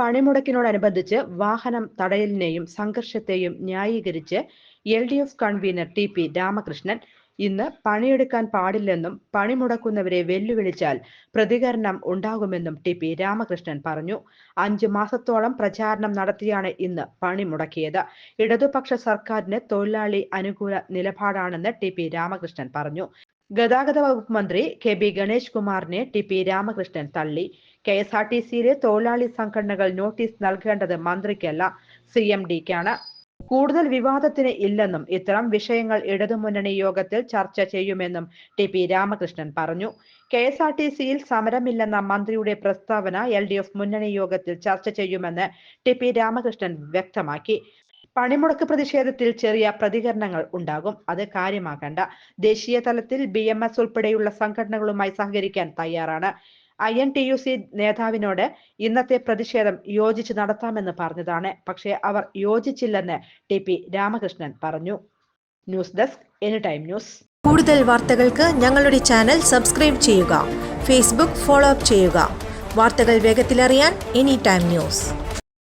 പണിമുടക്കിനോടനുബന്ധിച്ച് വാഹനം തടയലിനെയും സംഘർഷത്തെയും ന്യായീകരിച്ച് L D F convener T P Ramakrishnan ഇന്ന് പണിയെടുക്കാൻ പാടില്ലെന്നും പണിമുടക്കുന്നവരെ വെല്ലുവിളിച്ചാൽ പ്രതികരണം ഉണ്ടാകുമെന്നും ടി പി രാമകൃഷ്ണൻ പറഞ്ഞു. അഞ്ചു മാസത്തോളം പ്രചാരണം നടത്തിയാണ് ഇന്ന് പണിമുടക്കിയത്. ഇടതുപക്ഷ സർക്കാരിന് തൊഴിലാളി അനുകൂല നിലപാടാണെന്ന് ടി പി രാമകൃഷ്ണൻ പറഞ്ഞു. ഗതാഗത വകുപ്പ് മന്ത്രി കെ ബി ഗണേഷ് കുമാറിനെ ടി പി രാമകൃഷ്ണൻ തള്ളി. കെ എസ് ആർ ടി സിയിലെ തൊഴിലാളി സംഘടനകൾ നോട്ടീസ് നൽകേണ്ടത് മന്ത്രിക്കല്ല സി എം ഡിക്കാണ്. കൂടുതൽ വിവാദത്തിന് ഇല്ലെന്നും ഇത്തരം വിഷയങ്ങൾ ഇടതുമുന്നണി യോഗത്തിൽ ചർച്ച ചെയ്യുമെന്നും ടി പി രാമകൃഷ്ണൻ പറഞ്ഞു. കെ എസ് ആർ ടി സിയിൽ സമരമില്ലെന്ന മന്ത്രിയുടെ പ്രസ്താവന എൽ ഡി എഫ് മുന്നണി യോഗത്തിൽ ചർച്ച ചെയ്യുമെന്ന് ടി പി രാമകൃഷ്ണൻ വ്യക്തമാക്കി. പണിമുടക്ക് പ്രതിഷേധത്തിൽ ചെറിയ പ്രതികരണങ്ങൾ ഉണ്ടാകും. അത് കാര്യമാക്കണ്ട ദേശീയ തലത്തിൽ ബി എം എസ് ഉൾപ്പെടെയുള്ള സംഘടനകളുമായി സഹകരിക്കാൻ തയ്യാറാണ്. I N T U C നേതാവിനോട് ഇന്നത്തെ പ്രതിഷേധം യോജിച്ച് നടത്താമെന്ന് പറഞ്ഞതാണ്. പക്ഷേ അവർ യോജിച്ചില്ലെന്ന് ടി പി രാമകൃഷ്ണൻ പറഞ്ഞു. News desk any time news. കൂടുതൽ വാർത്തകൾക്ക് ഞങ്ങളുടെ ചാനൽ സബ്സ്ക്രൈബ് ചെയ്യുക. ഫേസ്ബുക്ക് ഫോളോ അപ്പ് ചെയ്യുക. വാർത്തകൾ വേഗത്തിലറിയാൻ എനി ടൈം ന്യൂസ്.